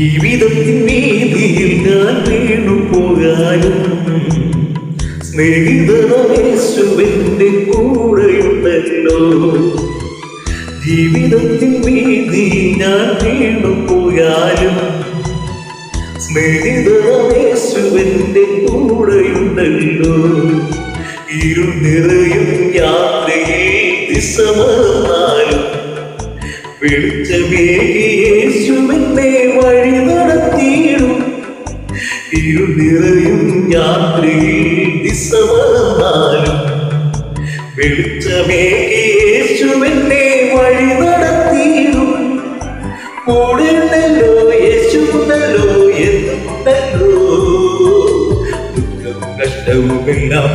ജീവിതത്തിൻ വീതിയിൽ ഞാൻ വീണു പോകാനും. സ്നേഹിതനേശുവിന്റെ കൂടെയുണ്ടല്ലോ. ജീവിതത്തിൻ വീതിയിൽ ഞാൻ വീണു പോയാലും സ്നേഹിതനേശുവിന്റെ കൂടെയുണ്ടല്ലോ. ഇരു നിറയും യാത്രയിൽ ദിശ വെളിച്ചമേകിയേശുവിനെ വഴി നടത്തിയിടും. ഇരു നിറയും യാത്രയിൽ ദിശ മറന്നാലും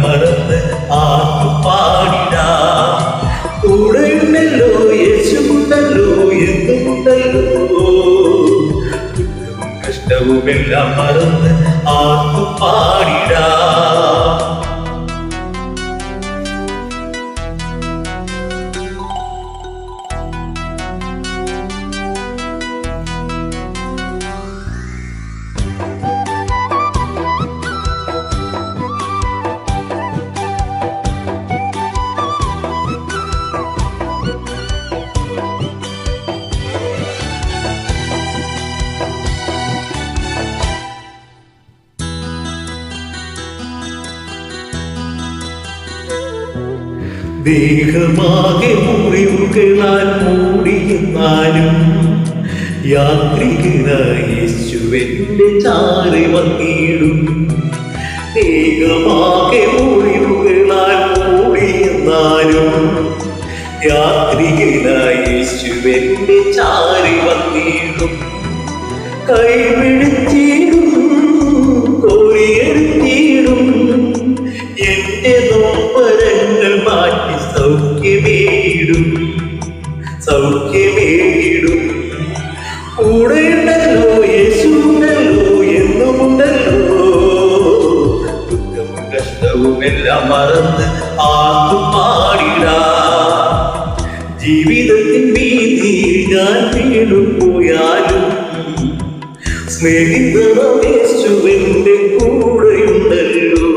മറന്ന് ആർക്കും പാടിടാ കൂടെയുണ്ടല്ലോ കഷ്ടവുമെല്ലാം മറന്ന് ദേഹമാകെ മുറിവുകളാൽ മൂടിയെന്നാലും യാത്രികനായ യേശുവിന്റെ ചാറി വന്നിടും. ദേഹമാകെ മുറിവുകളാൽ മൂടിയെന്നാലും യാത്രികനായ യേശുവിന്റെ ചാറി വന്നിടും. കൈപിടിച്ചിടും സൗഖ്യമേടും കൂടെയുണ്ടല്ലോ യേശുണ്ടല്ലോ എന്നുമുണ്ടല്ലോ. ദുഃഖവും കഷ്ടവും എല്ലാം മറന്ന് ആർക്കും പാടില്ല. ജീവിതത്തിൻ വീതിയിൽ ഞാൻ വീണു പോയാലും സ്നേഹിതമേശുവിന്റെ കൂടെയുണ്ടല്ലോ.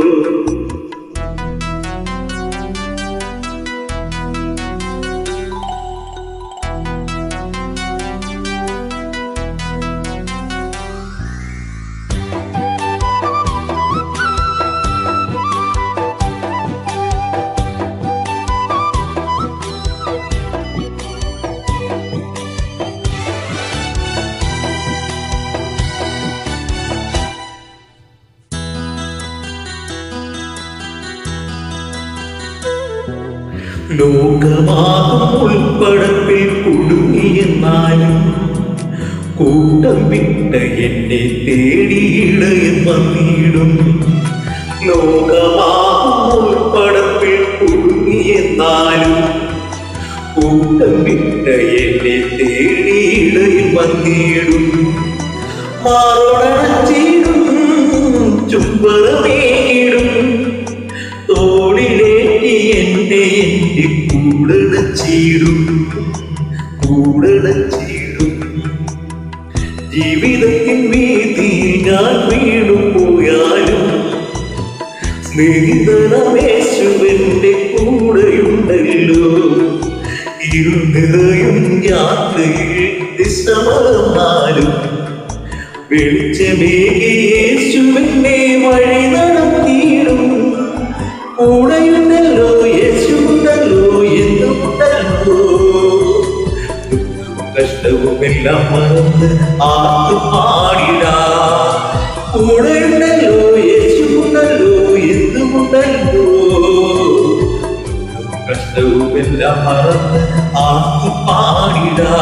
ലോകമാകും ഉൾപ്പടപ്പിൽ കുടുങ്ങിയെന്നാലും കൂട്ടം വിട്ട എന്നെ തേടിയിടയൻ വന്നിടും. ലോകമാകും ഉൾപ്പടപ്പിൽ കുടുങ്ങിയെന്നാലും കൂട്ടം വിട്ട എന്നെ തേടിയിടയൻ വന്നിടും. മാറോടച്ചിടും ചുംബറമേടും എന്റെ കൂടടച്ചിടും ചേരും ജീവിതത്തിൻ മീതി ഞാൻ വീണു പോയാലും സ്നേഹിതനമേശുവിന്റെ കൂടെയുണ്ടല്ലോ. ഇരുന്നതയും യാത്രയിൽ ഇഷ്ടമാലും വെളിച്ചമേകേശുവിന്റെ വഴി നടത്തിയിടും. കൂടെയുണ്ടല്ലോ എല്ലാം മറന്ന് ആർക്കു പാടിടാ. കൂടെയുണ്ടല്ലോ യേശുണ്ടല്ലോ എന്നുമുണ്ടല്ലോ കഷ്ടവുമെല്ലാം മറന്ന് ആർക്കു പാടിടാ.